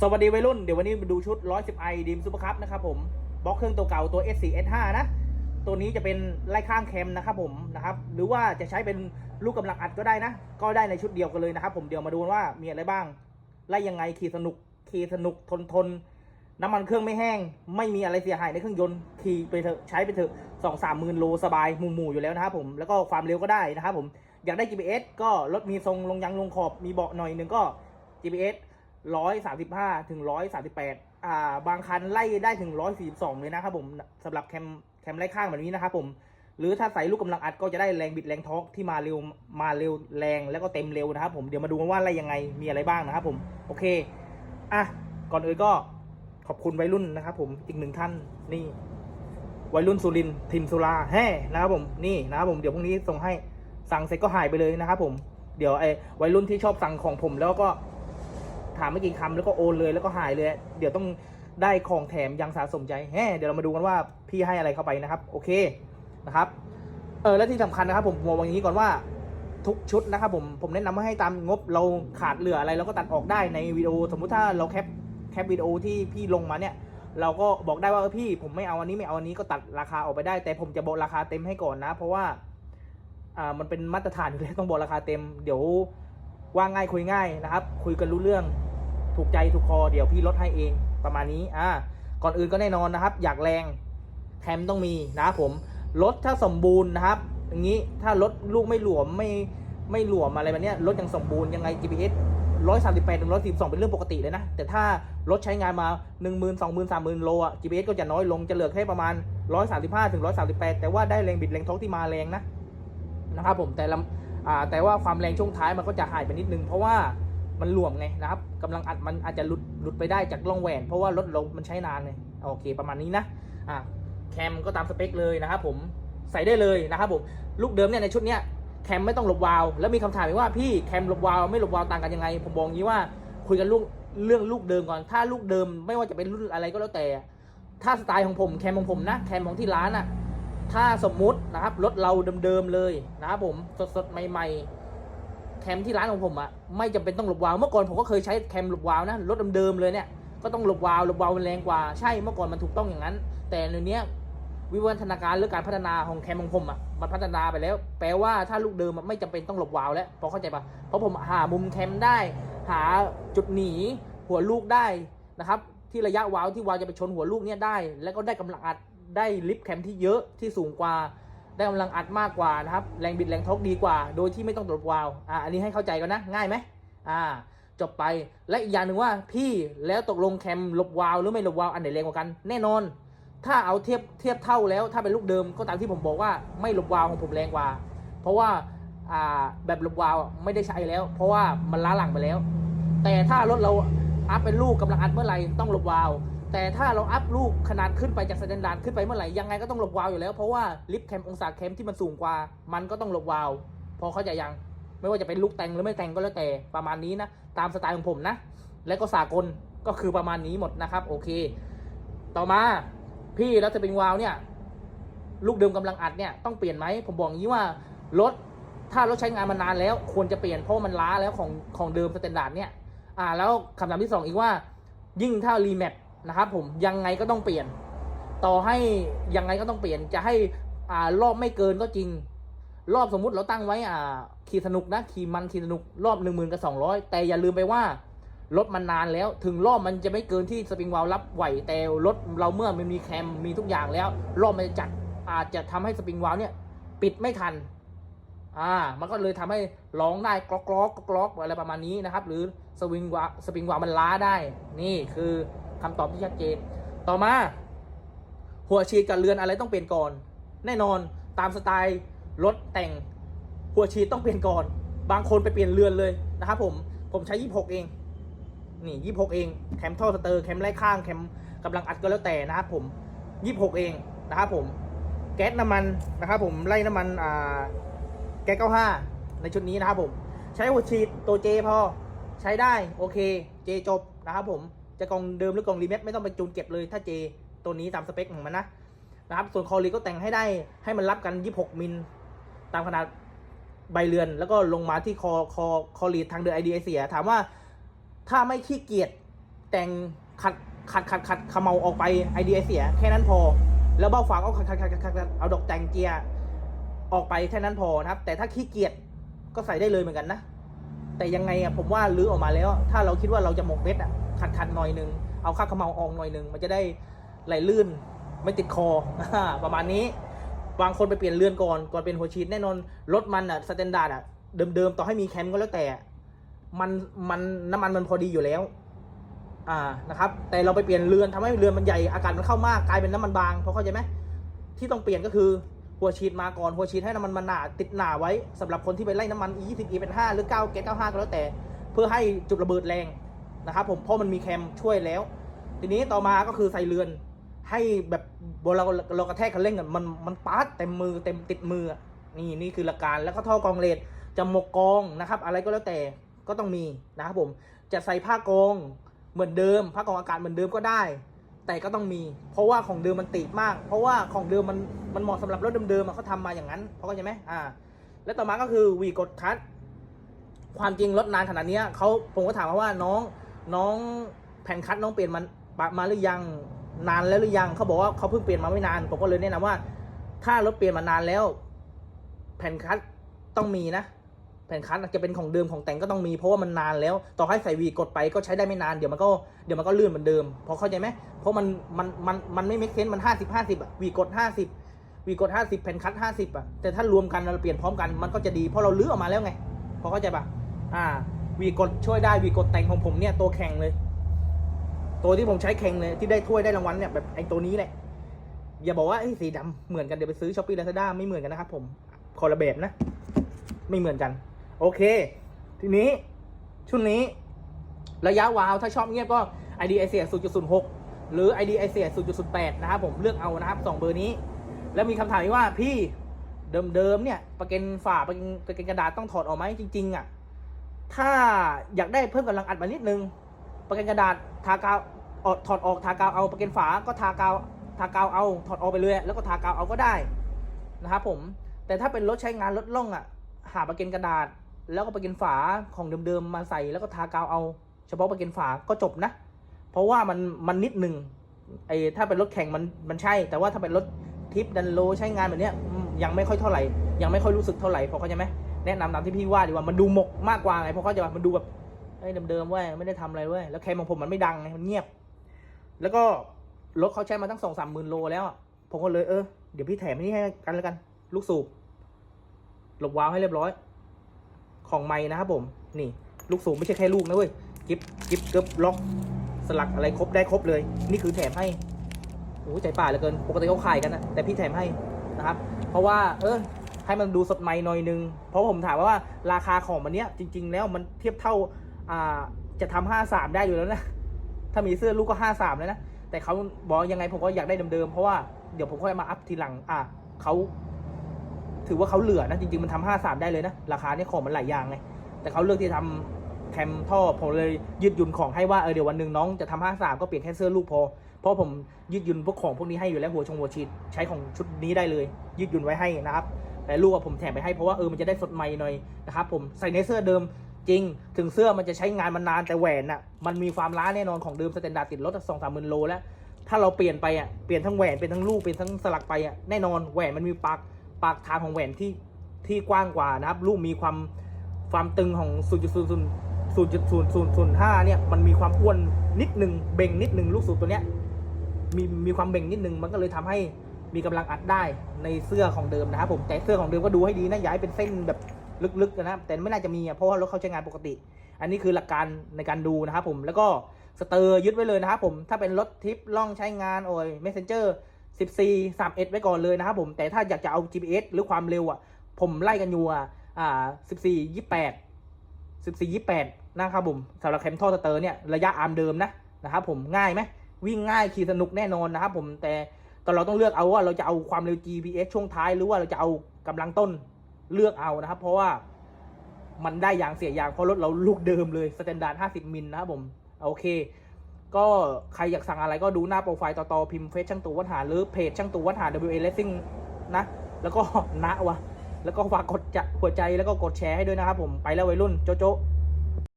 สวัสดีวัยรุ่น เดี๋ยววันนี้มาดูชุด 110i ดีมซูเปอร์คัพนะครับผมบล็อกเครื่องตัวเก่าตัว S4 S5 นะ ตัวนี้จะเป็นไล่ข้างแคมนะครับผมนะครับ หรือว่าจะใช้เป็นลูกกำลังอัดก็ได้นะ ก็ได้ในชุดเดียวกันเลยนะครับผมเดี๋ยวมาดูว่ามีอะไรบ้าง ไล่ยังไงขี่สนุกขี่สนุกทนทน น้ำมันเครื่องไม่แห้ง ไม่มีอะไรเสียหายในเครื่องยนต์ขี่ไปเถอะใช้ไปเถอะสองสามหมื่นโลสบายหมู่ๆอยู่แล้วนะครับผมแล้วก็ความเร็วก็ได้นะครับผมอยากได้ GPS ก็รถมีทรงลงยางลงขอบมีเบาะหน่อยหนึ่งก็ GPS ร้อยสามสิบห้าถึงร้อยสามสิบแปดอ่า บางคันไล่ได้ถึงร้อยสี่สิบสองเลยนะครับผมสำหรับแคมแคมไล่ข้างแบบนี้นะครับผม หรือถ้าใส่ลูกกำลังอัดก็จะได้แรงบิดแรงท็อกที่มาเร็วมาเร็วแรงแล้วก็เต็มเร็วนะครับผม เดี๋ยวมาดูกันว่าไล่ยังไงมีอะไรบ้างนะครับผม โอเค อะ ก่อนอื่นก็ขอบคุณวัยรุ่นนะครับผม อีกหนึ่งท่านนี่วัยรุ่นสุรินทร์ทิมสุราแห่นะครับผม นี่นะครับผม เดี๋ยวพรุ่งนี้ส่งให้สั่งเสร็จก็หายไปเลยนะครับผม เดี๋ยวไอ้วัยรุ่นที่ชอบสั่งของผมแล้วก็ ถามไม่กี่คำแล้วก็โอนเลยแล้วก็หายเลย เดี๋ยวต้องได้ของแถมยังสะสมใจแฮเดี๋ยวเรามาดูกันว่าพี่ให้อะไรเข้าไปนะครับ โอเคนะครับเออและที่สำคัญนะครับผมบอกอย่างนี้ก่อนว่าทุกชุดนะครับผมผมแนะนำให้ตามงบเราขาดเหลืออะไรเราก็ตัดออกได้ในวิดีโอ สมมุติถ้าเราแคปแคปวิดีโอที่พี่ลงมาเนี่ย เราก็บอกได้ว่าเออพี่ ผมไม่เอาอันนี้ไม่เอาอันนี้ก็ตัดราคาออกไปได้ แต่ผมจะบอกราคาเต็มให้ก่อนนะ เพราะว่าอ่ามันเป็นมาตรฐานอยู่แล้วต้องบอกราคาเต็ม เดี๋ยวว่าง่ายคุยง่ายนะครับ คุยกันรู้เรื่อง ถูกใจถูกคอเดี๋ยวพี่ลดให้เองประมาณนี้อ่าก่อนอื่นก็แน่นอนนะครับ อยากแรงแคมต้องมีนะผมรถถ้าสมบูรณ์นะครับ อย่างนี้ถ้ารถลูกไม่หลวมไม่ไม่หลวมอะไรแบบนี้รถยังสมบูรณ์ยังไง GPS ร้อยสามสิบแปดถึงร้อยสิบสองเป็นเรื่องปกติเลยนะ แต่ถ้ารถใช้งานมาหนึ่งหมื่นสองหมื่นสามหมื่นโลอะ GPS ก็จะน้อยลงจะเหลือแค่ประมาณร้อยสามสิบห้าถึงร้อยสามสิบแปดแต่ว่าได้แรงบิดแรงท้องที่มาแรงนะนะครับผมแต่ละอ่าแต่ว่าความแรงช่วงท้ายมันก็จะหายไปนิดนึงเพราะว่า มันหลวมไงนะครับกำลังอัดมันอาจจะหลุดหลุดไปได้จากร่องแหวน เพราะว่ารถเรามันใช้นานเลยโอเคประมาณนี้นะอ่าแคมก็ตามสเปคเลยนะครับผมใส่ได้เลยนะครับผมลูกเดิมเนี่ยในชุดเนี้ยแคมไม่ต้องหลบวาล์วแล้วมีคำถามอีกว่าพี่แคมหลบวาล์วไม่หลบวาล์วต่างกันยังไง ผมบอกงี้ว่าคุยกันลูกเรื่องลูกเดิมก่อน ถ้าลูกเดิมไม่ว่าจะเป็นรุ่นอะไรก็แล้วแต่ ถ้าสไตล์ของผมแคมของผมนะแคมของที่ร้านอะถ้าสมมุตินะครับรถเราเดิมๆเลยนะครับผมสดๆใหม่ ๆ คมที่ร้านของผมอะ่ะไม่จำเป็นต้องหลบวาล์วเมื่อก่อนผมก็เคยใช้แคมหลบวาล์วนะรถเดิมๆเลยเนี่ยก็ต้องหลบวาล์วหลบวาล์วมันแรงกว่าใช่เมื่อก่อนมันถูกต้องอย่างนั้น แต่ในเนี้ยวิวัฒนาการหรือการพัฒนาของแคมของผมอะ่ะมันพัฒนาไปแล้ว แปลว่าถ้าลูกเดิมอะไม่จำเป็นต้องหลบวาวแล้วพอเข้าใจปะเพราะผมหามุมแคมได้ หาจุดหนีหัวลูกได้นะครับ ที่ระยะวาวที่วาวจะไปชนหัวลูกเนี่ยได้ แล้วก็ได้กำลังอัดได้ลิฟต์แคมที่เยอะที่สูงกว่า ได้กำลังอัดมากกว่านะครับ แรงบิดแรงทอกดีกว่า โดยที่ไม่ต้องตรวจวาล์วอ่าอันนี้ให้เข้าใจกันนะ ง่ายไหมอ่า จบไป และอีกอย่างหนึ่งว่าพี่แล้วตกลงแคมหลบวาล์วหรือไม่หลบวาล์วอันไหนแรงกว่ากัน แน่นอน ถ้าเอาเทียบเทียบเท่าแล้ว ถ้าเป็นลูกเดิมก็ตามที่ผมบอกว่าไม่หลบวาล์วของผมแรงกว่า เพราะว่าอ่าแบบหลบวาล์วไม่ได้ใช้แล้ว เพราะว่ามันล้าหลังไปแล้ว แต่ถ้ารถเราอัพเป็นลูกกำลังอัดเมื่อไหร่ต้องหลบวาล์ว แต่ถ้าเราอัพลูกขนาดขึ้นไปจากสแตนดาร์ดขึ้นไปเมื่อไหร่ยังไงก็ต้องหลบวาวอยู่แล้ว เพราะว่าลิฟต์แคมองศาแคมที่มันสูงกว่า มันก็ต้องหลบวาว พอเขาใจยังไม่ว่าจะเป็นลูกแต่งหรือไม่แต่งก็แล้วแต่ประมาณนี้นะตามสไตล์ของผมนะ และก็สากลก็คือประมาณนี้หมดนะครับ โอเค ต่อมาพี่แล้วจะเป็นวาวเนี่ย ลูกเดิมกำลังอัดเนี่ยต้องเปลี่ยนไหมผมบอกงี้ว่ารถถ้ารถใช้งานมานานแล้ว ควรจะเปลี่ยนเพราะมันล้าแล้วของของเดิมสแตนดาร์ดเนี่ยอ่าแล้วคำถามที่สองอีกว่า ยิ่งถ้ารีแมป นะครับผมยังไงก็ต้องเปลี่ยน ต่อให้ยังไงก็ต้องเปลี่ยนจะให้อ่ารอบไม่เกินก็จริง รอบสมมุติเราตั้งไว้อ่าขี่สนุกนะขี่มันขี่สนุกรอบหนึ่งหมื่นกับสองร้อยแต่อย่าลืมไปว่ารถมันนานแล้ว ถึงรอบมันจะไม่เกินที่สปริงวาลรับไหวแต่รถเราเมื่อมันมีแคมมีทุกอย่างแล้ว รอบมันจะจัดอาจจะทำให้สปริงวาลเนี่ย ปิดไม่ทัน อ่า มันก็เลยทำให้ร้องได้กรอกกรอกกรอกอะไรประมาณนี้นะครับ หรือสวิงวาสปริงวาลมันล้าได้ นี่คือ คำตอบที่ชัดเจน ต่อมา หัวฉีดกับเรือนอะไรต้องเปลี่ยนก่อน แน่นอนตามสไตล์รถแต่ง หัวฉีดต้องเปลี่ยนก่อน บางคนไปเปลี่ยนเรือนเลยนะครับผมผมใช้ 26 เอง นี่ 26 เอง แคมท่อสเตอร์แคมไล่ข้างแคมกำลังอัดก็แล้วแต่นะครับผม 26 เองนะครับผม แก๊สน้ำมันนะครับผมไล่น้ำมันอ่าแก๊ส95 ในชุดนี้นะครับผม ใช้หัวฉีดตัวเจพอ ใช้ได้โอเค เจจบนะครับผม จะกองเดิมหรือกองรีเมทไม่ต้องไปจูนเก็บเลยถ้าเจตัวนี้ตามสเปคของมันนะนะครับส่วนคอรีก็แต่งให้ได้ให้มันรับกัน 26 มิลตามขนาดใบเรือน แล้วก็ลงมาที่คอคอคอรีทางเดินไอเดียเสีย ถามว่าถ้าไม่ขี้เกียจแต่งขัดขัดขัดขัดขมเมาออกไปไอเดียเสีย แค่นั้นพอ แล้วเบ้าฝาก็ขัดขัดขัดขัดขัดเอาดอกแต่งเกียร์ออกไปแค่นั้นพอนะครับ แต่ถ้าขี้เกียจก็ใส่ได้เลยเหมือนกันนะ แต่ยังไงอะผมว่าลื้อออกมาแล้ว ถ้าเราคิดว่าเราจะหมกเม็ดอะ ขัดขัดหน่อยนึง เอาค่าขมเมาออกหน่อยนึง มันจะได้ไหลลื่นไม่ติดคอประมาณนี้ บางคนไปเปลี่ยนเรือนก่อน ก่อนเป็นหัวฉีดแน่นอน รถมันอะสแตนดาร์ดอะเดิมๆ ต่อให้มีแคมก็แล้วแต่ มัน มันน้ำมันมันพอดีอยู่แล้ว อ่า นะครับ แต่เราไปเปลี่ยนเรือนทำให้เรือนมันใหญ่ อากาศมันเข้ามาก กลายเป็นน้ำมันบาง พอเข้าใจไหม ที่ต้องเปลี่ยนก็คือหัวฉีดมาก่อน หัวฉีดให้น้ำมันมันหนาติดหนาไว้สำหรับคนที่ไปไล่น้ำมัน E20 E เป็น5หรือ9เกต95ก็แล้วแต่ เพื่อให้จุดระเบิดแรง นะครับผมเพราะมันมีแคมช่วยแล้ว ทีนี้ต่อมาก็คือใส่เรือน ให้แบบเราเรากระแทกคันเร่งอะมันมันปาดเต็มมือเต็มติดมือนี่นี่คือหลักการแล้วก็ท่อกรองเลนจะหมกกองนะครับ อะไรก็แล้วแต่ก็ต้องมีนะครับผมจะใส่ผ้ากองเหมือนเดิมผ้ากองอากาศเหมือนเดิมก็ได้ แต่ก็ต้องมี เพราะว่าของเดิมมันติดมาก เพราะว่าของเดิมมันมันเหมาะสำหรับรถเดิมๆเขาทำมาอย่างนั้นเพราะเข้าใจไหมอ่า แล้วต่อมาก็คือวีกดคัทความจริงรถนานขนาดนี้เขาผมก็ถามเขาว่าน้อง น้องแผ่นคัทน้องเปลี่ยนมันมาหรือยังนานแล้วหรือยังเขาบอกว่าเขาเพิ่งเปลี่ยนมาไม่นานผมก็เลยแนะนำว่า ถ้ารถเปลี่ยนมานานแล้ว แผ่นคัทต้องมีนะ แผ่นคัทจะเป็นของเดิมของแต่งก็ต้องมีเพราะว่ามันนานแล้ว ต่อให้ใส่วีกดไปก็ใช้ได้ไม่นานเดี๋ยวมันก็เดี๋ยวมันก็ลื่นเหมือนเดิมพอเข้าใจไหมเพราะมันมันมันมันไม่เมคเซนมันห้าสิบห้าสิบอะวีกดห้าสิบวีกดห้าสิบแผ่นคัทห้าสิบอะแต่ถ้ารวมกันเราเปลี่ยนพร้อมกันมันก็จะดีเพราะเราลื้อออกมาแล้วไงพอเข้าใจปะอ่า วีกดช่วยได้วีกดแต่งของผมเนี่ยตัวแข่งเลย ตัวที่ผมใช้แข่งเลยที่ได้ถ้วยได้รางวัลเนี่ยแบบไอ้ตัวนี้แหละอย่าบอกว่าไอ้สีดำเหมือนกันเดี๋ยวไปซื้อช้อปปี้ลาซาด้าไม่เหมือนกันนะครับผมคนละแบบนะ ไม่เหมือนกัน โอเค ทีนี้ชุดนี้ ระยะวาวถ้าชอบเงียบก็ ID i c 0.06 หรือ ID i c 0.08 นะครับผมเลือกเอานะครับสองเบอร์นี้ แล้วมีคำถามว่าพี่เดิมๆเนี่ย ประกันฝาประกันประกันกระดาษต้องถอดออกไหมจริง ๆ อะ ถ้าอยากได้เพิ่มกำลังอัดมานิดนึงประกันกระดาษทากาวออกถอดออกทากาวเอาประกันฝาก็ทากาวทากาวเอาถอดออกไปเลยแล้วก็ทากาวเอาก็ได้นะครับผมแต่ถ้าเป็นรถใช้งานรถล่องอะ หาประกันกระดาษ แล้วก็ประกันฝาของเดิมๆมาใส่แล้วก็ทากาวเอา เฉพาะประกันฝาก็จบนะ เพราะว่ามันมันนิดหนึ่งไอ้ถ้าเป็นรถแข่งมันมันใช่ แต่ว่าถ้าเป็นรถทิปดันโลใช้งานแบบเนี้ยยังไม่ค่อยเท่าไหร่ยังไม่ค่อยรู้สึกเท่าไหร่พอเข้าใจไหม แนะนำตามที่พี่ว่าดีกว่ามันดูหมกมากกว่าไงเพราะเขาใจะมันดูแบบเอ้ยเดิมๆเว้ยไม่ได้ทำอะไรเว้ยแล้วแคมของผมมันไม่ดังไงมันเงียบ แล้วก็รถเขาใช้มาตั้งสองสามหมื่นโลแล้วอะผมก็เลยเออเดี๋ยวพี่แถมนี่ให้กันแล้วกัน ลูกสูบหลบวาล์วให้เรียบร้อย ของไม้นะครับผมนี่ ลูกสูบไม่ใช่แค่ลูกนะเว้ยกิฟกิฟเกิบล็อก สลักอะไรครบได้ครบเลย นี่คือแถมให้โอ้โหใจป่าเหลือเกิน ปกติเขาขายกันนะแต่พี่แถมให้นะครับ เพราะว่าเออ ให้มันดูสดใหม่หน่อยนึง เพราะผมถามว่าราคาของมันเนี้ยจริง ๆ แล้วมันเทียบเท่าอ่าจะทำห้าสามได้อยู่แล้วนะ ถ้ามีเสื้อลูกก็ห้าสามเลยนะ แต่เขาบอกยังไงผมก็อยากได้เดิมๆ เพราะว่าเดี๋ยวผมค่อยมาอัพทีหลัง อะเขาถือว่าเขาเหลือนะ จริงๆ มันทำห้าสามได้เลยนะ ราคาเนี่ยของมันหลายอย่างไง แต่เขาเลือกที่ทำแคมท่อผมเลยยืดหยุ่นของให้ว่าเออเดี๋ยววันหนึ่งน้องจะทำห้าสามก็เปลี่ยนแค่เสื้อลูกพอ เพราะผมยืดหยุ่นพวกของพวกนี้ให้อยู่แล้วหัวชงหัวฉีดใช้ของชุดนี้ได้เลย ยืดหยุ่นไว้ให้นะครับ แต่ลูกอะผมแถมไปให้เพราะว่าเออมันจะได้สดใหม่หน่อยนะครับผมใส่ในเสื้อเดิมจริง ถึงเสื้อมันจะใช้งานมานานแต่แหวนน่ะมันมีความล้าแน่นอนของเดิมสแตนดาร์ดติดรถสองสามหมื่นโลแล้วถ้าเราเปลี่ยนไปอะเปลี่ยนทั้งแหวนเป็นทั้งลูกเป็นทั้งสลักไปอะแน่นอนแหวนมันมีปากปากทางของแหวนที่ที่กว้างกว่านะครับ ลูกมีความความตึงของ 0.0 0.0005เนี่ยมันมีความอ้วนนิดหนึ่งเบ่งนิดหนึ่งลูกสูบตัวเนี้ยมีมีความเบ่งนิดหนึ่งมันก็เลยทำให้ มีกำลังอัดได้ในเสื้อของเดิมนะครับผมแต่เสื้อของเดิมก็ดูให้ดีนะย่าให้เป็นเส้นแบบลึกๆนะครับแต่ไม่น่าจะมีเพราะว่ารถเขาใช้งานปกติ อันนี้คือหลักการในการดูนะครับผมแล้วก็สเตอร์ยึดไว้เลยนะครับผมถ้าเป็นรถทิปล่องใช้งานโอ้ย messenger 14 31 ไว้ก่อนเลยนะครับผมแต่ถ้าอยากจะเอา GPS หรือความเร็วอะผมไล่กันอยู่อ่า14 28 14 28นะครับผมสำหรับแคมท่อสเตอร์เนี่ยระยะอาร์มเดิมนะนะครับผมง่ายไหมวิ่งง่ายขี่สนุกแน่นอนนะครับผมแต่ ตอนเราต้องเลือกเอาว่าเราจะเอาความเร็ว GPS ช่วงท้ายหรือว่าเราจะเอากำลังต้นเลือกเอานะครับ เพราะว่ามันได้อย่างเสียอย่างเพราะรถเราลูกเดิมเลยสแตนดาร์ด50 มิลนะครับผมโอเค ก็ใครอยากสั่งอะไรก็ดูหน้าโปรไฟล์ต่อๆพิมพ์เฟซช่างตูวัดหาหรือเพจช่างตูวัดหา WA Racing นะ แล้วก็นะวะแล้วก็ฝากกดหัวใจแล้วก็กดแชร์ให้ด้วยนะครับผมไปแล้ววัยรุ่นโจโจ